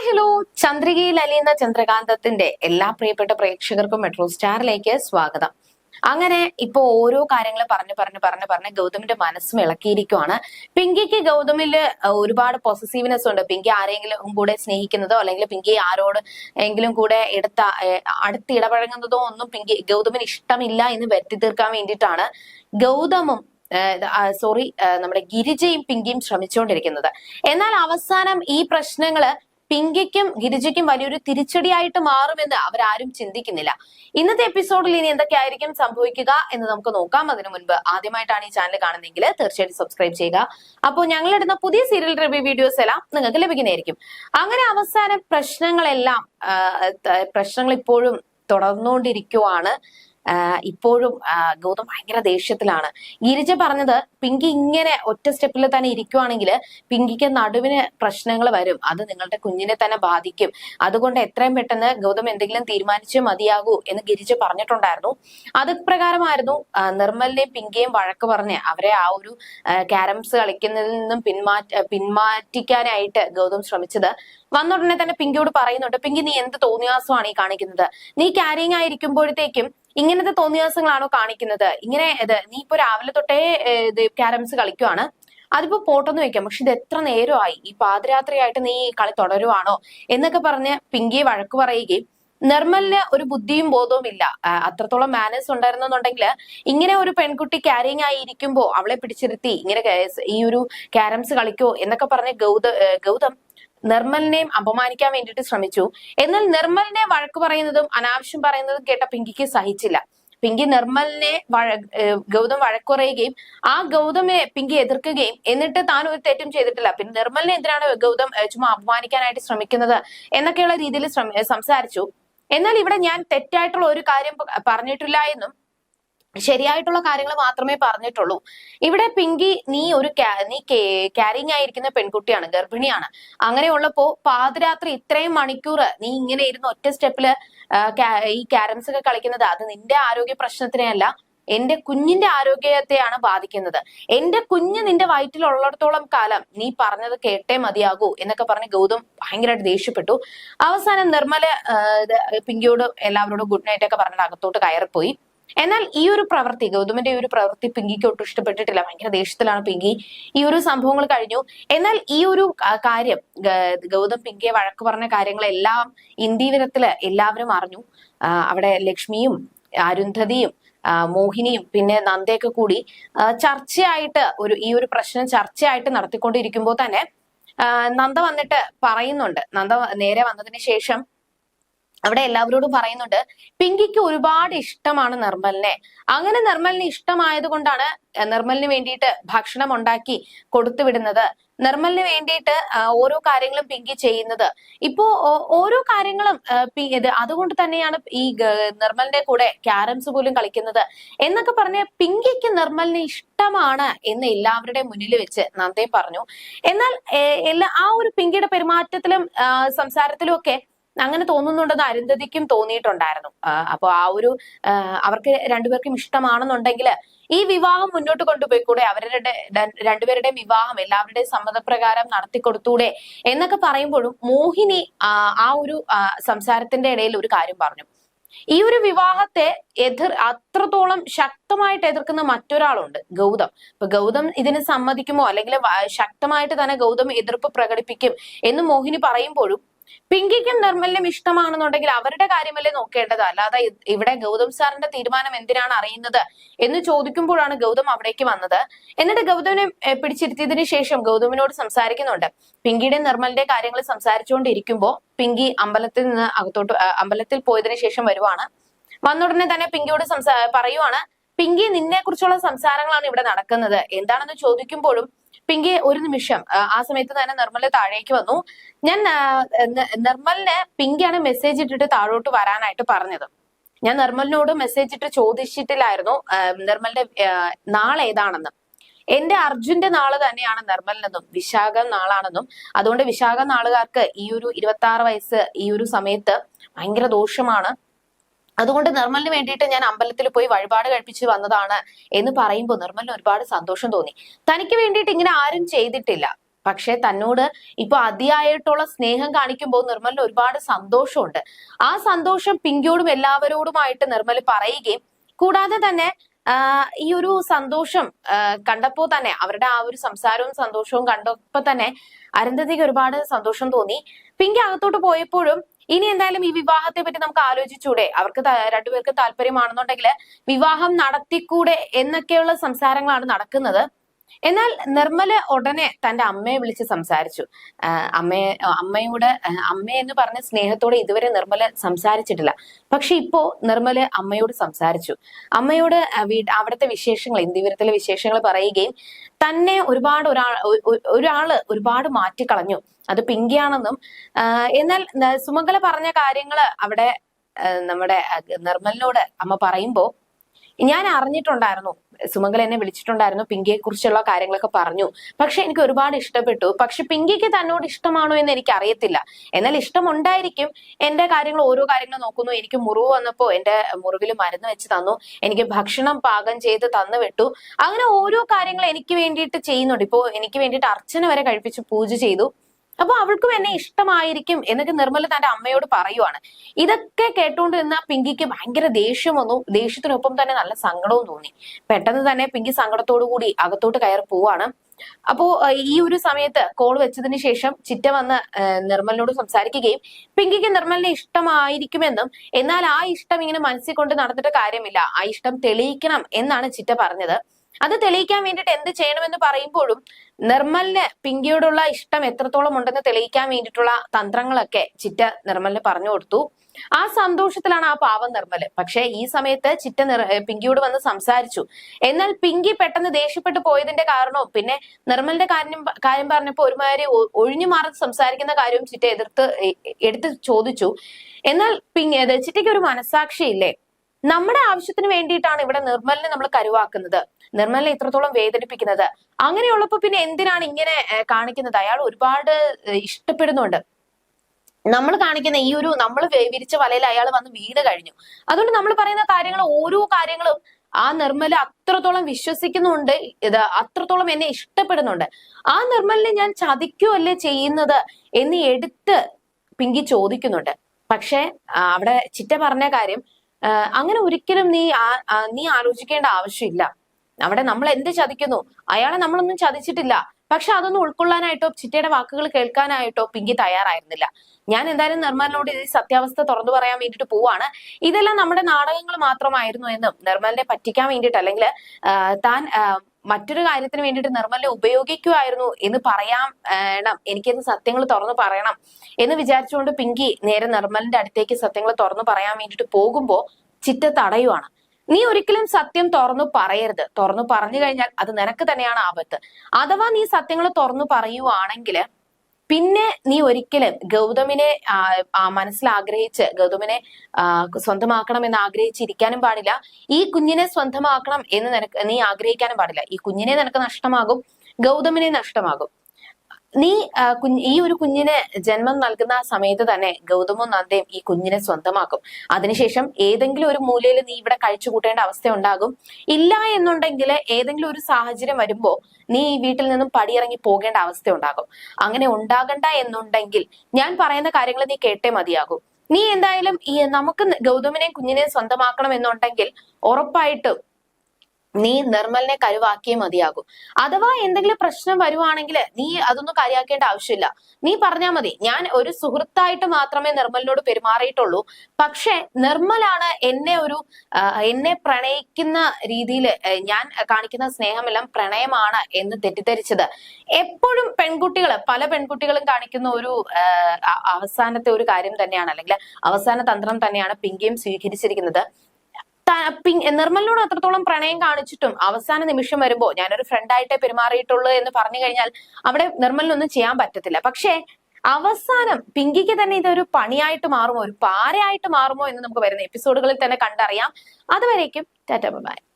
Hi hello. ചന്ദ്രികയിൽ അലിയുന്ന ചന്ദ്രകാന്തത്തിന്റെ എല്ലാ പ്രിയപ്പെട്ട പ്രേക്ഷകർക്കും മെട്രോ സ്റ്റാറിലേക്ക് സ്വാഗതം. അങ്ങനെ ഇപ്പൊ ഓരോ കാര്യങ്ങൾ പറഞ്ഞു പറഞ്ഞു പറഞ്ഞു പറഞ്ഞ് ഗൗതമിന്റെ മനസ്സും ഇളക്കിയിരിക്കുവാണ് പിങ്കിക്ക് ഗൗതമിൽ ഒരുപാട് പൊസസീവ്നെസ് ഉണ്ട്. പിങ്കി ആരെങ്കിലും കൂടെ സ്നേഹിക്കുന്നതോ അല്ലെങ്കിൽ പിങ്കി ആരോട് എങ്കിലും കൂടെ എടുത്ത അടുത്ത് ഇടപഴകുന്നതോ ഒന്നും പിങ്കി ഗൗതമിന് ഇഷ്ടമില്ല എന്ന് വരുത്തി തീർക്കാൻ വേണ്ടിയിട്ടാണ് ഗൗതമും സോറി നമ്മുടെ ഗിരിജയും പിങ്കിയും ശ്രമിച്ചുകൊണ്ടിരിക്കുന്നത്. എന്നാൽ അവസാനം ഈ പ്രശ്നങ്ങൾ പിങ്കിക്കും ഗിരിജയ്ക്കും വലിയൊരു തിരിച്ചടിയായിട്ട് മാറുമെന്ന് അവരാരും ചിന്തിക്കുന്നില്ല. ഇന്നത്തെ എപ്പിസോഡിൽ ഇനി എന്തൊക്കെയായിരിക്കും സംഭവിക്കുക എന്ന് നമുക്ക് നോക്കാം. അതിനു മുൻപ് ആദ്യമായിട്ടാണ് ഈ ചാനൽ കാണുന്നതെങ്കിൽ തീർച്ചയായിട്ടും സബ്സ്ക്രൈബ് ചെയ്യുക. അപ്പോൾ ഞങ്ങളിടുന്ന പുതിയ സീരിയൽ റിവ്യൂ വീഡിയോസ് എല്ലാം നിങ്ങൾക്ക് ലഭിക്കുന്നതായിരിക്കും. അങ്ങനെ അവസാന പ്രശ്നങ്ങളെല്ലാം പ്രശ്നങ്ങൾ ഇപ്പോഴും തുടർന്നുകൊണ്ടിരിക്കുവാണ്. ഇപ്പോഴും ഗൗതം ഭയങ്കര ദേഷ്യത്തിലാണ്. ഗിരിജ പറഞ്ഞത് പിങ്കി ഇങ്ങനെ ഒറ്റ സ്റ്റെപ്പിൽ തന്നെ ഇരിക്കുവാണെങ്കിൽ പിങ്കിക്ക് നടുവിന് പ്രശ്നങ്ങൾ വരും. അത് നിങ്ങളുടെ കുഞ്ഞിനെ തന്നെ ബാധിക്കും. അതുകൊണ്ട് എത്രയും പെട്ടെന്ന് ഗൗതം എന്തെങ്കിലും തീരുമാനിച്ച് മതിയാകൂ എന്ന് ഗിരിജ പറഞ്ഞിട്ടുണ്ടായിരുന്നു. അത് പ്രകാരമായിരുന്നു നിർമ്മലിനെയും പിങ്കിയെയും വഴക്ക് പറഞ്ഞ് അവരെ ആ ഒരു ക്യാരംസ് കളിക്കുന്നതിൽ നിന്നും പിന്മാറ്റ പിന്മാറ്റിക്കാനായിട്ട് ഗൗതം ശ്രമിച്ചത്. വന്ന ഉടനെ തന്നെ പിങ്കിയോട് പറയുന്നുണ്ട് പിങ്കി നീ എന്ത് തോന്നിയാസമാണ് ഈ കാണിക്കുന്നത്? നീ ക്യാരിങ് ആയിരിക്കുമ്പോഴത്തേക്കും ഇങ്ങനത്തെ തോന്നിയാസങ്ങളാണോ കാണിക്കുന്നത്? ഇങ്ങനെ ഇത് നീ ഇപ്പൊ രാവിലെ തൊട്ടേ ക്യാരംസ് കളിക്കുവാണ്. അതിപ്പോ പോട്ടെന്ന് വെക്കാം. പക്ഷെ ഇത് എത്ര നേരമായി? ഈ പാതിരാത്രിയായിട്ട് നീ കളി തുടരുവാണോ? എന്നൊക്കെ പറഞ്ഞ് പിങ്കിയെ വഴക്ക് പറയുകയും നിർമ്മലിന് ഒരു ബുദ്ധിയും ബോധവും ഇല്ല. അത്രത്തോളം മാനേഴ്സ് ഉണ്ടായിരുന്നെന്നുണ്ടെങ്കിൽ ഇങ്ങനെ ഒരു പെൺകുട്ടി ക്യാരിങ് ആയി ഇരിക്കുമ്പോ അവളെ പിടിച്ചിരുത്തി ഇങ്ങനെ ഈ ഒരു ക്യാരംസ് കളിക്കോ എന്നൊക്കെ പറഞ്ഞ് ഗൗത ഗൗതം നിർമ്മലിനെയും അപമാനിക്കാൻ വേണ്ടിയിട്ട് ശ്രമിച്ചു. എന്നാൽ നിർമ്മലിനെ വഴക്ക് പറയുന്നതും അനാവശ്യം പറയുന്നതും കേട്ട പിങ്കിക്ക് സഹിച്ചില്ല. പിങ്കി നിർമ്മലിനെ വഴ ഗൗതം വഴക്കുറയുകയും ആ ഗൗതമെ പിങ്കി എതിർക്കുകയും എന്നിട്ട് താൻ ഒരു തെറ്റും ചെയ്തിട്ടില്ല. പിന്നെ നിർമ്മലിനെ എന്തിനാണ് ഗൗതം ചുമ്മാ അപമാനിക്കാനായിട്ട് ശ്രമിക്കുന്നത് എന്നൊക്കെയുള്ള രീതിയിൽ സംസാരിച്ചു. എന്നാൽ ഇവിടെ ഞാൻ തെറ്റായിട്ടുള്ള ഒരു കാര്യം പറഞ്ഞിട്ടില്ല എന്നും ശരിയായിട്ടുള്ള കാര്യങ്ങൾ മാത്രമേ പറഞ്ഞിട്ടുള്ളൂ. ഇവിടെ പിങ്കി നീ ഒരു നീ ക്യാരിങ് ആയിരിക്കുന്ന പെൺകുട്ടിയാണ് ഗർഭിണിയാണ്. അങ്ങനെയുള്ളപ്പോ പാതിരാത്രി ഇത്രയും മണിക്കൂർ നീ ഇങ്ങനെ ഇരുന്ന് ഒറ്റ സ്റ്റെപ്പിൽ ഈ ക്യാരംസ് ഒക്കെ കളിക്കുന്നത് അത് നിന്റെ ആരോഗ്യ പ്രശ്നത്തിനെയല്ല എന്റെ കുഞ്ഞിന്റെ ആരോഗ്യത്തെയാണ് ബാധിക്കുന്നത്. എന്റെ കുഞ്ഞ് നിന്റെ വയറ്റിലുള്ളിടത്തോളം കാലം നീ പറഞ്ഞത് കേട്ടേ മതിയാകൂ എന്നൊക്കെ പറഞ്ഞ് ഗൗതം ഭയങ്കരമായിട്ട് ദേഷ്യപ്പെട്ടു. അവസാനം നിർമ്മല പിങ്കിയോട് എല്ലാവരോടും ഗുഡ് നൈറ്റ് ഒക്കെ പറഞ്ഞിട്ട് അകത്തോട്ട് കയറിപ്പോയി. എന്നാൽ ഈ ഒരു പ്രവൃത്തി ഗൗതമിന്റെ ഈ ഒരു പ്രവൃത്തി പിങ്കിക്ക് ഒട്ടും ഇഷ്ടപ്പെട്ടിട്ടില്ല. ഭയങ്കര ദേഷ്യത്തിലാണ് പിങ്കി. ഈ ഒരു സംഭവങ്ങൾ കഴിഞ്ഞു. എന്നാൽ ഈ ഒരു കാര്യം ഗൗതം പിങ്കിയെ വഴക്ക് പറഞ്ഞ കാര്യങ്ങളെല്ലാം ഇന്ത്യവിരത്തിൽ എല്ലാവരും അറിഞ്ഞു. അവിടെ ലക്ഷ്മിയും അരുന്ധതിയും മോഹിനിയും പിന്നെ നന്ദയൊക്കെ കൂടി ചർച്ചയായിട്ട് ഒരു ഈ ഒരു പ്രശ്നം ചർച്ചയായിട്ട് നടത്തിക്കൊണ്ടിരിക്കുമ്പോൾ തന്നെ നന്ദ വന്നിട്ട് പറയുന്നുണ്ട്. നന്ദ നേരെ വന്നതിന് ശേഷം അവിടെ എല്ലാവരോടും പറയുന്നുണ്ട് പിങ്കിക്ക് ഒരുപാട് ഇഷ്ടമാണ് നിർമ്മലിനെ. അങ്ങനെ നിർമ്മലിന് ഇഷ്ടമായത് കൊണ്ടാണ് നിർമ്മലിന് വേണ്ടിയിട്ട് ഭക്ഷണം ഉണ്ടാക്കി കൊടുത്തു വിടുന്നത്. നിർമ്മലിന് വേണ്ടിയിട്ട് ഓരോ കാര്യങ്ങളും പിങ്കി ചെയ്യുന്നത്. ഇപ്പോ ഓരോ കാര്യങ്ങളും അതുകൊണ്ട് തന്നെയാണ് ഈ നിർമ്മലിന്റെ കൂടെ ക്യാരംസ് പോലും കളിക്കുന്നത്. എന്നൊക്കെ പറഞ്ഞ പിങ്കിക്ക് നിർമ്മലിന് ഇഷ്ടമാണ് എന്ന് എല്ലാവരുടെ മുന്നിൽ വെച്ച് നന്ദേ പറഞ്ഞു. എന്നാൽ എല്ലാ ആ ഒരു പിങ്കിയുടെ പെരുമാറ്റത്തിലും സംസാരത്തിലും ഒക്കെ അങ്ങനെ തോന്നുന്നുണ്ടെന്ന് അരുന്ധതിക്കും തോന്നിയിട്ടുണ്ടായിരുന്നു. അപ്പോൾ അപ്പൊ ആ ഒരു അവർക്ക് രണ്ടുപേർക്കും ഇഷ്ടമാണെന്നുണ്ടെങ്കിൽ ഈ വിവാഹം മുന്നോട്ട് കൊണ്ടുപോയിക്കൂടെ? അവരുടെ ര- രണ്ടുപേരുടെയും വിവാഹം എല്ലാവരുടെയും സമ്മതപ്രകാരം നടത്തിക്കൊടുത്തൂടെ? എന്നൊക്കെ പറയുമ്പോഴും മോഹിനി ആ ഒരു സംസാരത്തിന്റെ ഇടയിൽ ഒരു കാര്യം പറഞ്ഞു. ഈ ഒരു വിവാഹത്തെ എതിർ അത്രത്തോളം ശക്തമായിട്ട് എതിർക്കുന്ന മറ്റൊരാളുണ്ട് ഗൗതം. ഇപ്പൊ ഗൗതം ഇതിന് സമ്മതിക്കുമോ? അല്ലെങ്കിൽ ശക്തമായിട്ട് തന്നെ ഗൗതം എതിർപ്പ് പ്രകടിപ്പിക്കും എന്ന് മോഹിനി പറയുമ്പോഴും പിങ്കിക്കും നിർമ്മലിനും ഇഷ്ടമാണെന്നുണ്ടെങ്കിൽ അവരുടെ കാര്യമല്ലേ നോക്കേണ്ടത്? അല്ലാതെ ഇവിടെ ഗൗതം സാറിന്റെ തീരുമാനം എന്തിനാണ് അറിയുന്നത് എന്ന് ചോദിക്കുമ്പോഴാണ് ഗൗതം അവിടേക്ക് വന്നത്. എന്നിട്ട് ഗൗതമിനെ പിടിച്ചിരുത്തിയതിനു ശേഷം ഗൗതമിനോട് സംസാരിക്കുന്നുണ്ട്. പിങ്കിയുടെ നിർമ്മലിന്റെ കാര്യങ്ങൾ സംസാരിച്ചുകൊണ്ടിരിക്കുമ്പോൾ പിങ്കി അമ്പലത്തിൽ നിന്ന് അകത്തോട്ട് അമ്പലത്തിൽ പോയതിനു ശേഷം വരുവാണ്. വന്നുടനെ തന്നെ പിങ്കിയോട് സംസാ പറയുവാണ് പിങ്കി നിന്നെ കുറിച്ചുള്ള സംസാരങ്ങളാണ് ഇവിടെ നടക്കുന്നത്. എന്താണെന്ന് ചോദിക്കുമ്പോഴും പിങ്കി ഒരു നിമിഷം. ആ, സമയത്ത് തന്നെ നിർമ്മല താഴേക്ക് വന്നു. ഞാൻ നിർമ്മലിന് പിങ്കിയാണ് മെസ്സേജ് ഇട്ടിട്ട് താഴോട്ട് വരാനായിട്ട് പറഞ്ഞത്. ഞാൻ നിർമ്മലിനോട് മെസ്സേജ് ഇട്ട് ചോദിച്ചിട്ടില്ലായിരുന്നു. നിർമ്മലിന്റെ നാളെ ഏതാണെന്ന്. എന്റെ അർജുന്റെ നാൾ തന്നെയാണ് നിർമ്മലിനെന്നും വിശാഖം നാളാണെന്നും. അതുകൊണ്ട് വിശാഖ നാളുകാർക്ക് ഈ ഒരു ഇരുപത്തി ആറ് വയസ്സ് ഈ ഒരു സമയത്ത് ഭയങ്കര ദോഷമാണ്. അതുകൊണ്ട് നിർമ്മലിന് വേണ്ടിയിട്ട് ഞാൻ അമ്പലത്തിൽ പോയി വഴിപാട് കഴിപ്പിച്ച് വന്നതാണ് എന്ന് പറയുമ്പോൾ നിർമ്മലിന് ഒരുപാട് സന്തോഷം തോന്നി. തനിക്ക് വേണ്ടിയിട്ട് ഇങ്ങനെ ആരും ചെയ്തിട്ടില്ല. പക്ഷെ തന്നോട് ഇപ്പൊ അതിയായിട്ടുള്ള സ്നേഹം കാണിക്കുമ്പോൾ നിർമ്മലിന് ഒരുപാട് സന്തോഷമുണ്ട്. ആ സന്തോഷം പിങ്കിയോടും എല്ലാവരോടുമായിട്ട് നിർമ്മൽ പറയുകയും കൂടാതെ തന്നെ ഈ ഒരു സന്തോഷം കണ്ടപ്പോൾ കണ്ടപ്പോ തന്നെ അവരുടെ ആ ഒരു സംസാരവും സന്തോഷവും കണ്ടപ്പോ തന്നെ അരുന്ധതിക്ക് ഒരുപാട് സന്തോഷം തോന്നി. പിങ്കി അകത്തോട്ട് പോയപ്പോഴും ഇനി എന്തായാലും ഈ വിവാഹത്തെ പറ്റി നമുക്ക് ആലോചിച്ചൂടെ? അവർക്ക് രണ്ടുപേർക്ക് താല്പര്യമാണെന്നുണ്ടെങ്കിൽ വിവാഹം നടത്തിക്കൂടെ എന്നൊക്കെയുള്ള സംസാരങ്ങളാണ് നടക്കുന്നത്. എന്നാൽ നിർമ്മല ഉടനെ തന്റെ അമ്മയെ വിളിച്ച് സംസാരിച്ചു. അമ്മയെ അമ്മയോട് അമ്മ എന്ന് പറഞ്ഞ സ്നേഹത്തോടെ ഇതുവരെ നിർമ്മല സംസാരിച്ചിട്ടില്ല. പക്ഷെ ഇപ്പോ നിർമ്മല അമ്മയോട് സംസാരിച്ചു. അമ്മയോട് അവിടുത്തെ വിശേഷങ്ങൾ ഇന്ത്യവരത്തിലെ വിശേഷങ്ങൾ പറയുകയും തന്നെ ഒരുപാട് ഒരാൾ ഒരാൾ ഒരുപാട് മാറ്റിക്കളഞ്ഞു. അത് പിങ്കിയാണെന്നും എന്നാൽ സുമംഗല പറഞ്ഞ കാര്യങ്ങൾ അവിടെ നമ്മുടെ നിർമ്മലിനോട് അമ്മ പറയുമ്പോ ഞാൻ അറിഞ്ഞിട്ടുണ്ടായിരുന്നു. സുമംഗൽ എന്നെ വിളിച്ചിട്ടുണ്ടായിരുന്നു. പിങ്കിയെ കുറിച്ചുള്ള കാര്യങ്ങളൊക്കെ പറഞ്ഞു. പക്ഷെ എനിക്ക് ഒരുപാട് ഇഷ്ടപ്പെട്ടു. പക്ഷെ പിങ്കിക്ക് തന്നോട് ഇഷ്ടമാണോ എന്ന് എനിക്ക് അറിയത്തില്ല. എന്നാൽ ഇഷ്ടമുണ്ടായിരിക്കും. എന്റെ കാര്യങ്ങൾ ഓരോ കാര്യങ്ങൾ നോക്കുന്നു. എനിക്ക് മുറിവ് വന്നപ്പോ എന്റെ മുറിവിൽ മരുന്ന് വെച്ച് തന്നു. എനിക്ക് ഭക്ഷണം പാകം ചെയ്ത് തന്നു വിട്ടു. അങ്ങനെ ഓരോ കാര്യങ്ങൾ എനിക്ക് വേണ്ടിയിട്ട് ചെയ്യുന്നുണ്ട്. ഇപ്പോ എനിക്ക് വേണ്ടിയിട്ട് അർച്ചന വരെ കഴിപ്പിച്ച് പൂജ ചെയ്തു. അപ്പൊ അവൾക്കും എന്നെ ഇഷ്ടമായിരിക്കും എന്നൊക്കെ നിർമ്മല തന്റെ അമ്മയോട് പറയുവാണ്. ഇതൊക്കെ കേട്ടുകൊണ്ട് നിന്ന പിങ്കിക്ക് ഭയങ്കര ദേഷ്യം വന്നു. ദേഷ്യത്തിനൊപ്പം തന്നെ നല്ല സങ്കടവും തോന്നി. പെട്ടെന്ന് തന്നെ പിങ്കി സങ്കടത്തോടു കൂടി അകത്തോട്ട് കയറി പോവാണ്. അപ്പോ ഈ ഒരു സമയത്ത് കോൾ വെച്ചതിന് ശേഷം ചിറ്റ വന്ന് നിർമ്മലിനോട് സംസാരിക്കുകയും പിങ്കിക്ക് നിർമ്മലിനെ ഇഷ്ടമായിരിക്കുമെന്നും എന്നാൽ ആ ഇഷ്ടം ഇങ്ങനെ മനസ്സിൽ കൊണ്ട് നടന്നിട്ട് കാര്യമില്ല. ആ ഇഷ്ടം തെളിയിക്കണം എന്നാണ് ചിറ്റ പറഞ്ഞത്. അത് തെളിയിക്കാൻ വേണ്ടിയിട്ട് എന്ത് ചെയ്യണമെന്ന് പറയുമ്പോഴും നിർമ്മലിന് പിങ്കിയോടുള്ള ഇഷ്ടം എത്രത്തോളം ഉണ്ടെന്ന് തെളിയിക്കാൻ വേണ്ടിയിട്ടുള്ള തന്ത്രങ്ങളൊക്കെ ചിറ്റ നിർമ്മലിന് പറഞ്ഞു കൊടുത്തു. ആ സന്തോഷത്തിലാണ് ആ പാവം നിർമ്മൽ. പക്ഷെ ഈ സമയത്ത് ചിറ്റ നിർ പിങ്കിയോട് വന്ന് സംസാരിച്ചു. എന്നാൽ പിങ്കി പെട്ടെന്ന് ദേഷ്യപ്പെട്ടു പോയതിന്റെ കാരണവും പിന്നെ നിർമ്മലിന്റെ കാര്യം കാര്യം പറഞ്ഞപ്പോ ഒരുമാതിരി ഒഴിഞ്ഞു മാറി സംസാരിക്കുന്ന കാര്യവും ചിറ്റ എതിർത്ത് എടുത്ത് ചോദിച്ചു. എന്നാൽ പിങ്കി ചിറ്റയ്ക്ക് ഒരു മനസാക്ഷി ഇല്ലേ നമ്മുടെ ആവശ്യത്തിന് വേണ്ടിയിട്ടാണ് ഇവിടെ നിർമ്മലിനെ നമ്മൾ കരുവാക്കുന്നത്. നിർമ്മലിനെ ഇത്രത്തോളം വേദനിപ്പിക്കുന്നത്. അങ്ങനെയുള്ളപ്പോ പിന്നെ എന്തിനാണ് ഇങ്ങനെ കാണിക്കുന്നത്? അയാൾ ഒരുപാട് ഇഷ്ടപ്പെടുന്നുണ്ട്. നമ്മൾ കാണിക്കുന്ന ഈ ഒരു നമ്മൾ വിരിച്ച വലയിൽ അയാൾ വന്ന് വീട് കഴിഞ്ഞു. അതുകൊണ്ട് നമ്മൾ പറയുന്ന കാര്യങ്ങൾ ഓരോ കാര്യങ്ങളും ആ നിർമ്മല അത്രത്തോളം വിശ്വസിക്കുന്നുണ്ട് ഇത് അത്രത്തോളം എന്നെ ഇഷ്ടപ്പെടുന്നുണ്ട്. ആ നിർമ്മലിനെ ഞാൻ ചതിക്കുമല്ലേ ചെയ്യുന്നത് എന്ന് എടുത്ത് പിങ്കി ചോദിക്കുന്നുണ്ട്. പക്ഷെ അവിടെ ചിറ്റ പറഞ്ഞ കാര്യം അങ്ങനെ ഒരിക്കലും നീ നീ ആലോചിക്കേണ്ട ആവശ്യമില്ല. അവിടെ നമ്മൾ എന്ത് ചതിക്കുന്നു? അയാളെ നമ്മളൊന്നും ചതിച്ചിട്ടില്ല. പക്ഷെ അതൊന്നും ഉൾക്കൊള്ളാനായിട്ടോ ചിറ്റയുടെ വാക്കുകൾ കേൾക്കാനായിട്ടോ പിങ്കി തയ്യാറായിരുന്നില്ല. ഞാൻ എന്തായാലും നിർമ്മലിനോട് ഈ സത്യാവസ്ഥ തുറന്നു പറയാൻ വേണ്ടിയിട്ട് പോവാണ്. ഇതെല്ലാം നമ്മുടെ നാടകങ്ങൾ മാത്രമായിരുന്നു എന്നും നിർമ്മലിനെ പറ്റിക്കാൻ വേണ്ടിയിട്ട് അല്ലെങ്കിൽ താൻ മറ്റൊരു കാര്യത്തിന് വേണ്ടിയിട്ട് നിർമ്മലിനെ ഉപയോഗിക്കുമായിരുന്നു എന്ന് പറയാൻ വേണം എനിക്കിത് സത്യങ്ങൾ തുറന്നു പറയണം എന്ന് വിചാരിച്ചുകൊണ്ട് പിങ്കി നേരെ നിർമ്മലിന്റെ അടുത്തേക്ക് സത്യങ്ങൾ തുറന്നു പറയാൻ വേണ്ടിയിട്ട് പോകുമ്പോൾ ചിറ്റ തടയുവാണ്. നീ ഒരിക്കലും സത്യം തുറന്നു പറയരുത്. തുറന്നു പറഞ്ഞു കഴിഞ്ഞാൽ അത് നിനക്ക് തന്നെയാണ് ആപത്ത്. അഥവാ നീ സത്യങ്ങൾ തുറന്നു പറയുവാണെങ്കിൽ പിന്നെ നീ ഒരിക്കലും ഗൗതമിനെ മനസ്സിൽ ആഗ്രഹിച്ച് ഗൗതമിനെ സ്വന്തമാക്കണം എന്ന് ആഗ്രഹിച്ചിരിക്കാനും പാടില്ല. ഈ കുഞ്ഞിനെ സ്വന്തമാക്കണം എന്ന് നിനക്ക് നീ ആഗ്രഹിക്കാനും പാടില്ല. ഈ കുഞ്ഞിനെ നിനക്ക് നഷ്ടമാകും ഗൗതമിനെ നഷ്ടമാകും. നീ ഈ ഒരു കുഞ്ഞിന് ജന്മം നൽകുന്ന ആ സമയത്ത് തന്നെ ഗൗതമോ നന്ദയും ഈ കുഞ്ഞിനെ സ്വന്തമാക്കും. അതിനുശേഷം ഏതെങ്കിലും ഒരു മൂലയിൽ നീ ഇവിടെ കഴിച്ചു കൂട്ടേണ്ട അവസ്ഥ ഉണ്ടാകും. ഇല്ല എന്നുണ്ടെങ്കിൽ ഏതെങ്കിലും ഒരു സാഹചര്യം വരുമ്പോ നീ ഈ വീട്ടിൽ നിന്നും പടിയിറങ്ങി പോകേണ്ട അവസ്ഥ ഉണ്ടാകും. അങ്ങനെ ഉണ്ടാകണ്ട എന്നുണ്ടെങ്കിൽ ഞാൻ പറയുന്ന കാര്യങ്ങൾ നീ കേട്ടേ മതിയാകും. നീ എന്തായാലും ഈ നമുക്ക് ഗൗതമിനെയും കുഞ്ഞിനെയും സ്വന്തമാക്കണം എന്നുണ്ടെങ്കിൽ ഉറപ്പായിട്ടും നീ നിർമ്മലിനെ കരുവാക്കിയേ മതിയാകും. അഥവാ എന്തെങ്കിലും പ്രശ്നം വരുവാണെങ്കിൽ നീ അതൊന്നും കാര്യമാക്കേണ്ട ആവശ്യമില്ല. നീ പറഞ്ഞാൽ മതി ഞാൻ ഒരു സുഹൃത്തായിട്ട് മാത്രമേ നിർമ്മലിനോട് പെരുമാറിയിട്ടുള്ളൂ. പക്ഷെ നിർമ്മലാണ് എന്നെ ഒരു എന്നെ പ്രണയിക്കുന്ന രീതിയിൽ ഞാൻ കാണിക്കുന്ന സ്നേഹമെല്ലാം പ്രണയമാണ് എന്ന് തെറ്റിദ്ധരിച്ചത്. എപ്പോഴും പെൺകുട്ടികൾ പല പെൺകുട്ടികളും കാണിക്കുന്ന ഒരു അവസാനത്തെ ഒരു കാര്യം തന്നെയാണ് അല്ലെങ്കിൽ അവസാന തന്ത്രം തന്നെയാണ് പിങ്കിയും സ്വീകരിച്ചിരിക്കുന്നത്. നിർമ്മലിനോട് അത്രത്തോളം പ്രണയം കാണിച്ചിട്ടും അവസാന നിമിഷം വരുമ്പോ ഞാനൊരു ഫ്രണ്ടായിട്ടേ പെരുമാറിയിട്ടുള്ളൂ എന്ന് പറഞ്ഞു കഴിഞ്ഞാൽ അവിടെ നിർമ്മലിനൊന്നും ചെയ്യാൻ പറ്റത്തില്ല. പക്ഷേ അവസാനം പിങ്കിക്ക് തന്നെ ഇതൊരു പണിയായിട്ട് മാറുമോ? ഒരു പാരയായിട്ട് മാറുമോ എന്ന് നമുക്ക് വരുന്ന എപ്പിസോഡുകളിൽ തന്നെ കണ്ടറിയാം. അതുവരേക്കും ടാറ്റ ബൈ.